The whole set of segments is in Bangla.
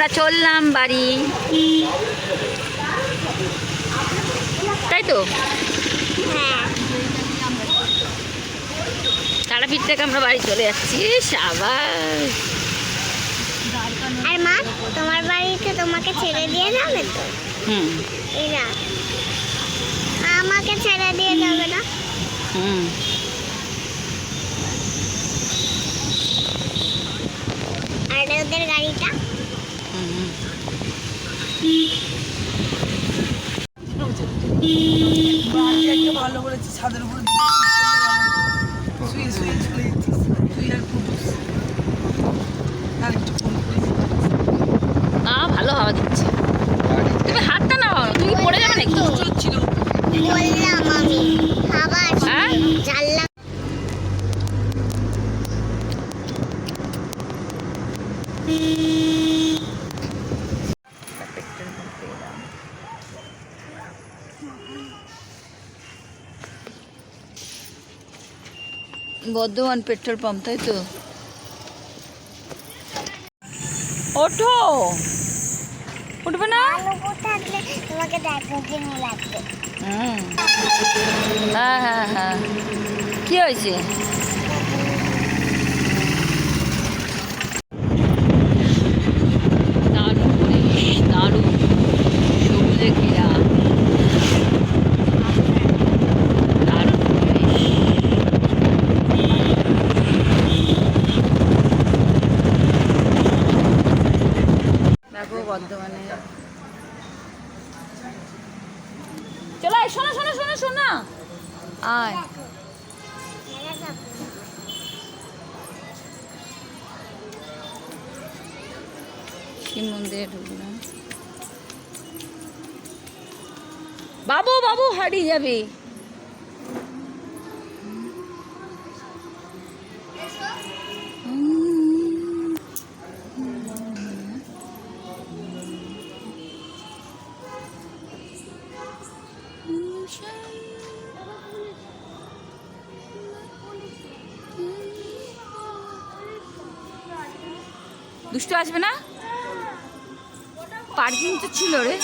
আমরা চললাম বাড়ি। তাই তো তারাপীঠ থেকে আমরা বাড়ি চলে যাচ্ছি। সাবাস। আর মা তোমার বাড়িতে তোমাকে ছেড়ে দিয়ে যাবে তো? হুম। আমাকে ছেড়ে দিয়ে যাবে না? হুম। আর ওদের গাড়িটা? ভালো করেছি ছাদের উপরে শুয়ে শুয়ে তুই আর কুটুস আর একটু ফোন ভালো হাওয়া দিচ্ছে। তুমি হাতটা নাও, তুমি পড়ে যাবে নাকি? ছিল বললাম আমি আবার? জানলাম বর্ধমান পেট্রোল পাম্প তাই তো? ওঠো! উঠবে না? তোমাকে হ্যাঁ হ্যাঁ হ্যাঁ। কি হয়েছে দারুণ পরিবেশ দারুণ সবুজে ঘেরা দারুণ পরিবেশ দেখো বর্ধমানে চলো আয়, শোনো শোনো শোনো শোনো আয় বাবু বাবু হারিয়ে যাবে। দুষ্টু আসবে না? পার্কিং তো ছিল রে।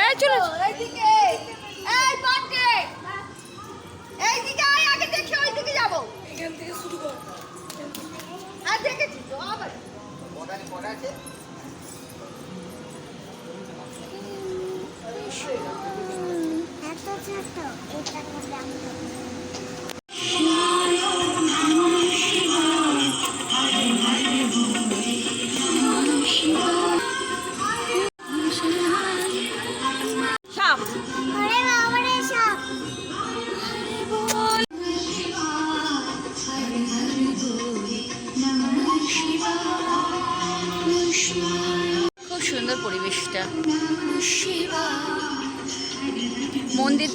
এই চলো। এত ছোট এটা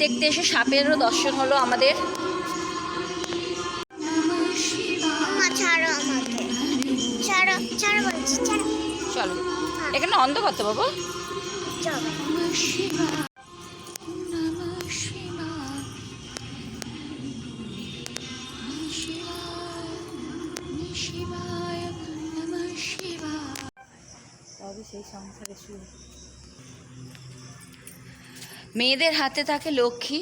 দেখতে এসে সাপেরও দর্শন হলো আমাদের। চলো। এখানে অন্ধকার তো বাবু? তবে সেই সংসারে শুরু মেয়েদের হাতে থাকে লক্ষ্মী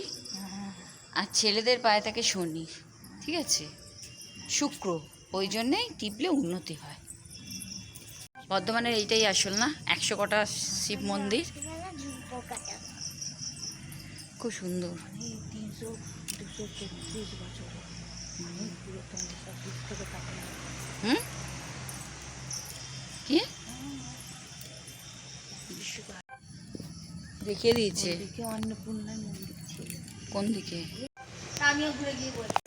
আর ছেলেদের পায়ে থাকে শনি। ঠিক আছে? শুক্র। ওই জন্যেই টিপলে উন্নতি হয়। বর্ধমানের এইটাই আসল না? একশো কটা শিব মন্দির। খুব সুন্দর। হুম? দেখিয়ে দিয়েছে। কোন দিকে?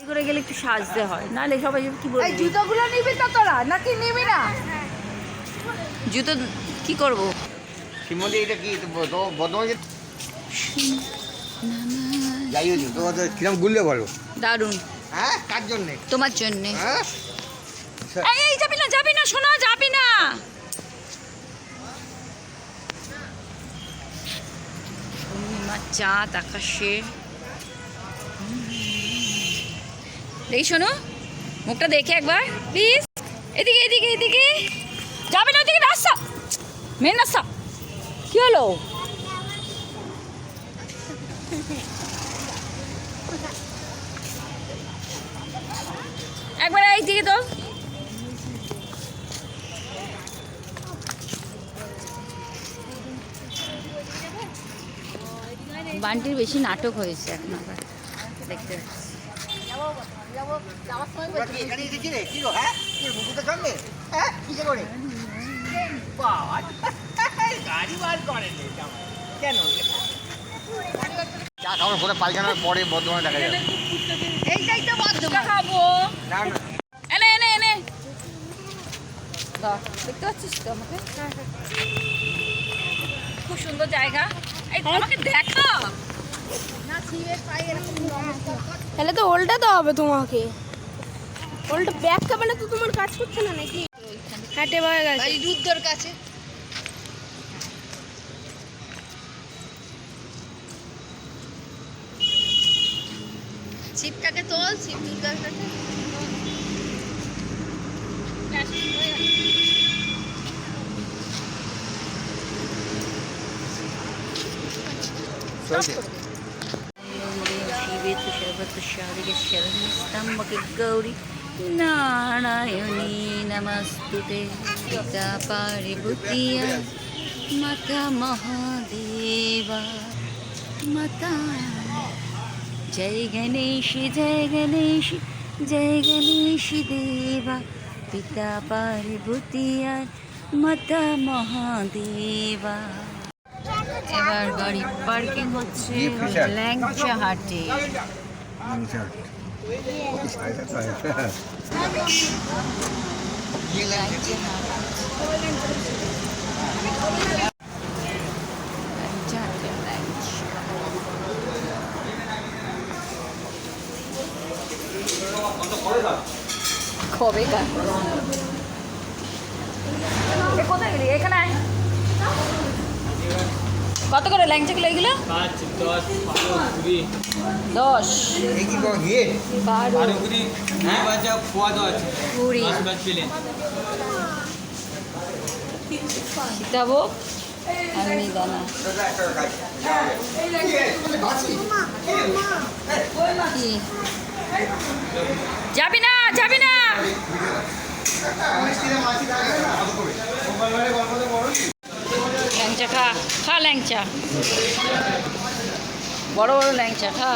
করে গেলে একটু সাজতে হয় নাহলে সবাই কি এই বলবে জুতোগুলো নিবি তো তোরা নাকি নিবি না? জুতো কি করব? শিবমন্দির এটা কি? যে- যাই হোক তো তো কিরম গুললে বলো। দারুণ। হ্যাঁ? কার জন্যে? তোমার জন্যে। হ্যাঁ? এই এই যাবি না যাবি না শোনা যাবি না। পূর্ণিমার চাঁদ আকাশে দেখি শোনো, মুখটা দেখে একবার প্লিজ এদিকে এদিকে এদিকে। যাবে না ওদিকে, রাস্তা। মেন রাস্তা। কি হলো? একবার এই দিকে তো। বান্টির বেশি নাটক হয়েছে এখন দেখতে হ্যাঁ? হ্যাঁ? খাব এনে দেখতে পাচ্ছিস আমাকে খুব সুন্দর জায়গা তাহলে তো ওল্টাতে হবে তোমাকে। ওল্টা ব্যাগ কাপালে তো তোমার কাজ করছে না নাকি? হাটে পাওয়া গেছে। রুদ্রর কাছে। ছিপটাকে তোল ছিপ দুর্গার চলছে গৌরী নারায়ণী নমস্তুতে পিতা পারিভূতিয়া মাতা মহাদেবা মাতা জয় গণেশ জয় গণেশ জয় গণেশ দেবা পিতা পারিভূতিয়া মাতা মহাদেবা এবার গাড়ি পার্কিং হচ্ছে কি ফিচার? ল্যাংচা হাটে। ল্যাংচা হাটে। ল্যাংচা কবে কোথায় গেলি? এখানে। কত করে ল্যাংচা কিলো এগুলো? দশ বারো কুড়ি। হ্যাঁ? সীতাভোগ আর যাবি না যাবি না! ল্যাংচা খা খা ল্যাংচা। বড় বড় ল্যাংচা খা।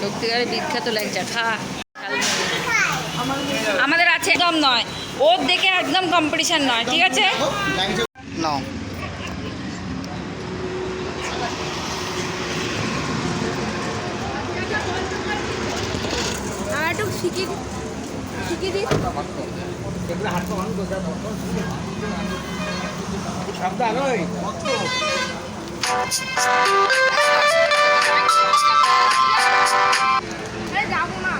সত্যিকারের বিখ্যাত ল্যাংচা খা। আমাদের আছে একদম নয়। ওর দেখে একদম কম্পিটিশন নয় ঠিক আছে? নাও। শিখিয়ে দি শিখিয়ে দি সাবধান ওই যাব না।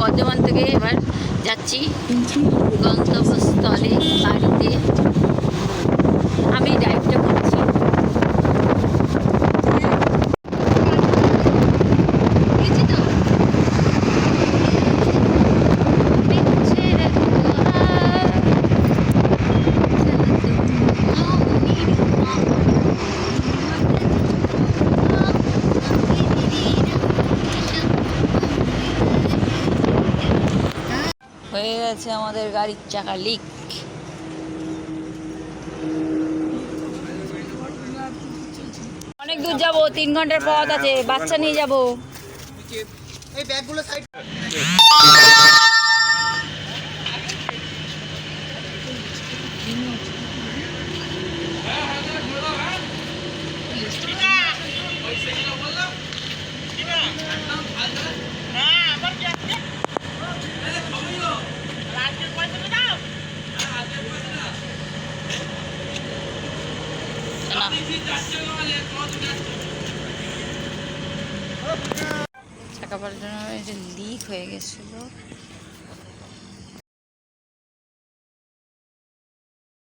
বর্ধমান থেকে এবার যাচ্ছি গন্তব্যস্থলে বাড়িতে আমি ড্রাইভটা করছি গেছি তো? বিচ্ছেদ হয়ে গেছে আমাদের গাড়ির চাকা লিক অনেক দূর যাব, তিন ঘণ্টার পথ আছে, বাচ্চা নিয়ে যাব। এই ব্যাগগুলো সাইড না। পাওয়ার জন্য লিক হয়ে গেছিল